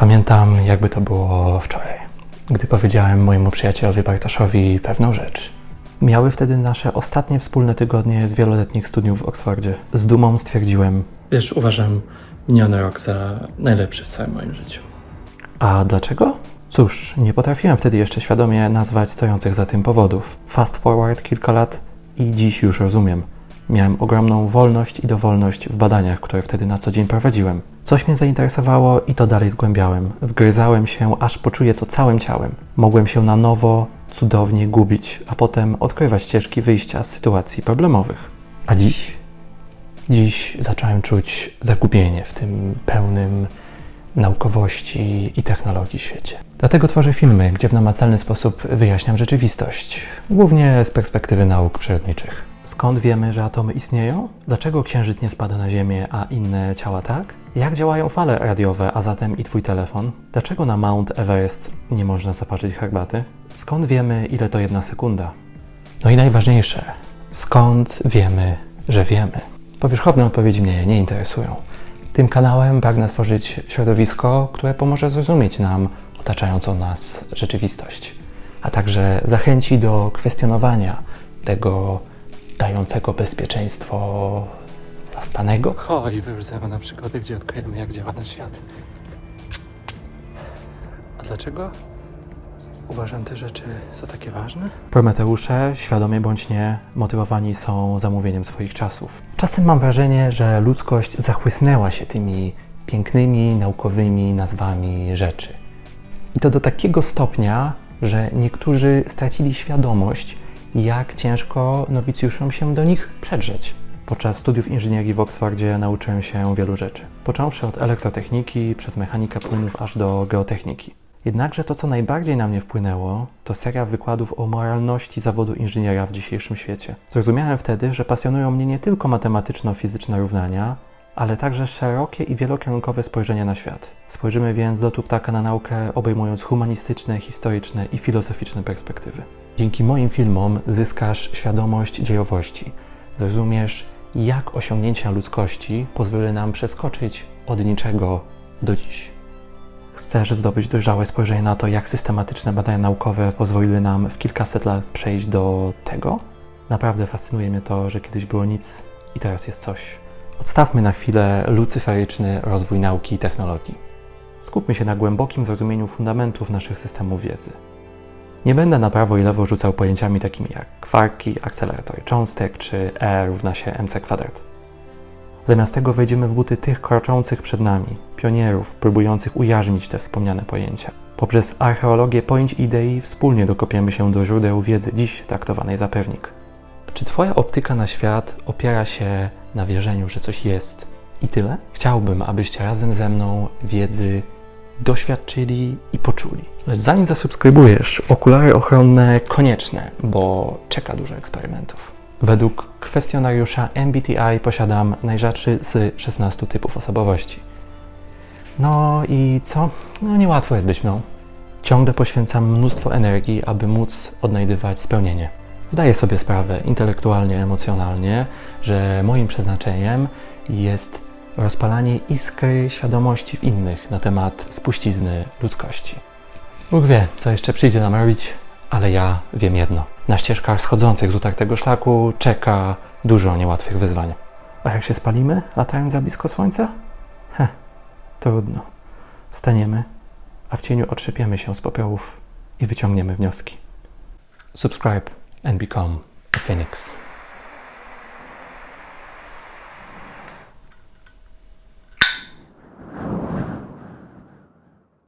Pamiętam, jakby to było wczoraj, gdy powiedziałem mojemu przyjacielowi Bartoszowi pewną rzecz. Miały wtedy nasze ostatnie wspólne tygodnie z wieloletnich studiów w Oksfordzie. Z dumą stwierdziłem, Wiesz, uważam miniony rok za najlepszy w całym moim życiu. A dlaczego? Cóż, nie potrafiłem wtedy jeszcze świadomie nazwać stojących za tym powodów. Fast forward kilka lat i dziś już rozumiem. Miałem ogromną wolność i dowolność w badaniach, które wtedy na co dzień prowadziłem. Coś mnie zainteresowało i to dalej zgłębiałem. Wgryzałem się, aż poczuję to całym ciałem. Mogłem się na nowo, cudownie gubić, a potem odkrywać ścieżki wyjścia z sytuacji problemowych. A dziś? Dziś zacząłem czuć zagubienie w tym pełnym naukowości i technologii świecie. Dlatego tworzę filmy, gdzie w namacalny sposób wyjaśniam rzeczywistość, głównie z perspektywy nauk przyrodniczych. Skąd wiemy, że atomy istnieją? Dlaczego Księżyc nie spada na Ziemię, a inne ciała tak? Jak działają fale radiowe, a zatem i Twój telefon? Dlaczego na Mount Everest nie można zaparzyć herbaty? Skąd wiemy, ile to jedna sekunda? No i najważniejsze, skąd wiemy, że wiemy? Powierzchowne odpowiedzi mnie nie interesują. Tym kanałem pragnę stworzyć środowisko, które pomoże zrozumieć nam otaczającą nas rzeczywistość, a także zachęci do kwestionowania tego dającego bezpieczeństwo zastanego. Chodź, wyłzemy na przykłady, gdzie odkryjemy, jak działa ten świat. A dlaczego uważam te rzeczy za takie ważne? Prometeusze, świadomie bądź nie, motywowani są zamówieniem swoich czasów. Czasem mam wrażenie, że ludzkość zachłysnęła się tymi pięknymi, naukowymi nazwami rzeczy. I to do takiego stopnia, że niektórzy stracili świadomość, jak ciężko nowicjuszom się do nich przedrzeć. Podczas studiów inżynierii w Oksfordzie nauczyłem się wielu rzeczy. Począwszy od elektrotechniki, przez mechanikę płynów aż do geotechniki. Jednakże to, co najbardziej na mnie wpłynęło, to seria wykładów o moralności zawodu inżyniera w dzisiejszym świecie. Zrozumiałem wtedy, że pasjonują mnie nie tylko matematyczno-fizyczne równania, ale także szerokie i wielokierunkowe spojrzenie na świat. Spojrzymy więc lotu ptaka na naukę, obejmując humanistyczne, historyczne i filozoficzne perspektywy. Dzięki moim filmom zyskasz świadomość dziejowości. Zrozumiesz, jak osiągnięcia ludzkości pozwoliły nam przeskoczyć od niczego do dziś. Chcesz zdobyć dojrzałe spojrzenie na to, jak systematyczne badania naukowe pozwoliły nam w kilkaset lat przejść do tego? Naprawdę fascynuje mnie to, że kiedyś było nic i teraz jest coś. Odstawmy na chwilę lucyferyczny rozwój nauki i technologii. Skupmy się na głębokim zrozumieniu fundamentów naszych systemów wiedzy. Nie będę na prawo i lewo rzucał pojęciami takimi jak kwarki, akceleratory cząstek czy E równa się mc kwadrat. Zamiast tego wejdziemy w buty tych kroczących przed nami, pionierów próbujących ujarzmić te wspomniane pojęcia. Poprzez archeologię pojęć idei wspólnie dokopiemy się do źródeł wiedzy dziś traktowanej za pewnik. Czy Twoja optyka na świat opiera się na wierzeniu, że coś jest i tyle? Chciałbym, abyście razem ze mną wiedzy doświadczyli i poczuli. Lecz zanim zasubskrybujesz, okulary ochronne konieczne, bo czeka dużo eksperymentów. Według kwestionariusza MBTI posiadam najrzadszy z 16 typów osobowości. No i co? No niełatwo jest być mną. Ciągle poświęcam mnóstwo energii, aby móc odnajdywać spełnienie. Zdaję sobie sprawę intelektualnie, emocjonalnie, że moim przeznaczeniem jest rozpalanie iskry świadomości w innych na temat spuścizny ludzkości. Bóg wie, co jeszcze przyjdzie nam robić, ale ja wiem jedno. Na ścieżkach schodzących z utartego szlaku czeka dużo niełatwych wyzwań. A jak się spalimy, latając za blisko słońca? Heh, trudno. Staniemy, a w cieniu otrzepiemy się z popiołów i wyciągniemy wnioski. Subscribe and become a phoenix.